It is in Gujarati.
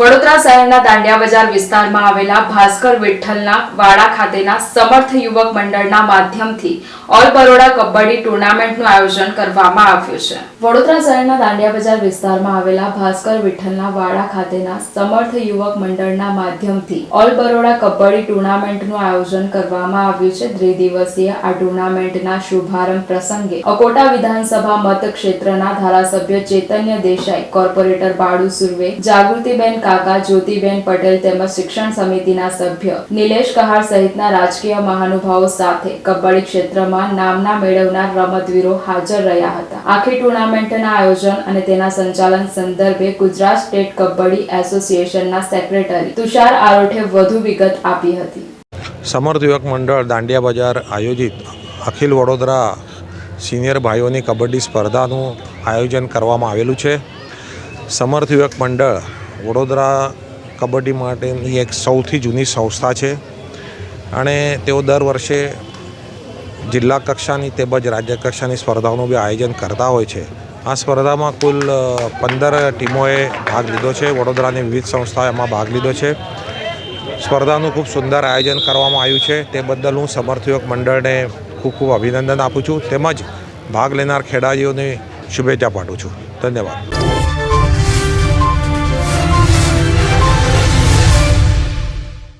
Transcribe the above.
વડોદરા શહેરના દાંડિયા બજાર વિસ્તારમાં આવેલા ભાસ્કર વિઠ્ઠલના વાડા ખાતેના સમર્થ યુવક મંડળના માધ્યમથી ઓલ બરોડા કબડ્ડી ટુર્નામેન્ટનું આયોજન કરવામાં આવ્યું છે. વડોદરા શહેરના દાંડિયા બજાર વિસ્તારમાં આવેલા ભાસ્કર વિઠ્ઠલના વાડા ખાતેના સમર્થ યુવક મંડળના માધ્યમથી ઓલ બરોડા કબડ્ડી ટુર્નામેન્ટનું આયોજન કરવામાં આવ્યું છે. ત્રિદિવસીય આ ટુર્નામેન્ટના શુભારંભ પ્રસંગે અકોટા વિધાનસભા મત ક્ષેત્રના ધારાસભ્ય ચૈતન્ય દેસાઈ, કોર્પોરેટર બાળુ સુર્વે, જાગૃતિબેન કાકા, જ્યોતિબેન પટેલ તેમજ શિક્ષણ સમિતિના સભ્ય નિલેશ કહાર સહિતના રાજકીય મહાનુભાવો સાથે કબડ્ડી ક્ષેત્રમાં નામના મેળવનાર રમતવીરો હાજર રહ્યા હતા. આખી ટુર્નામેન્ટના આયોજન અને તેના સંચાલન સંદર્ભે ગુજરાત સ્ટેટ કબડ્ડી એસોસિએશનના સેક્રેટરી તુષાર આરોઠે વધુ વિગત આપી હતી. સમર્થ યુવક મંડળ દાંડિયા બજાર આયોજિત અખિલ વડોદરા સિનિયર ભાઈઓની કબડ્ડી સ્પર્ધાનું આયોજન કરવામાં આવેલું છે. સમર્થ યુવક મંડળ વડોદરા કબડ્ડી માટેની એક સૌથી જૂની સંસ્થા છે અને તેઓ દર વર્ષે જિલ્લા કક્ષાની તેમજ રાજ્ય કક્ષાની સ્પર્ધાઓનું બી આયોજન કરતા હોય છે. આ સ્પર્ધામાં કુલ પંદર ટીમોએ ભાગ લીધો છે. વડોદરાની વિવિધ સંસ્થાઓ એમાં ભાગ લીધો છે. સ્પર્ધાનું ખૂબ સુંદર આયોજન કરવામાં આવ્યું છે. તે બદલ હું સમર્થ મંડળને ખૂબ ખૂબ અભિનંદન આપું છું. તેમજ ભાગ લેનાર ખેલાડીઓને શુભેચ્છા પાઠવું છું. ધન્યવાદ.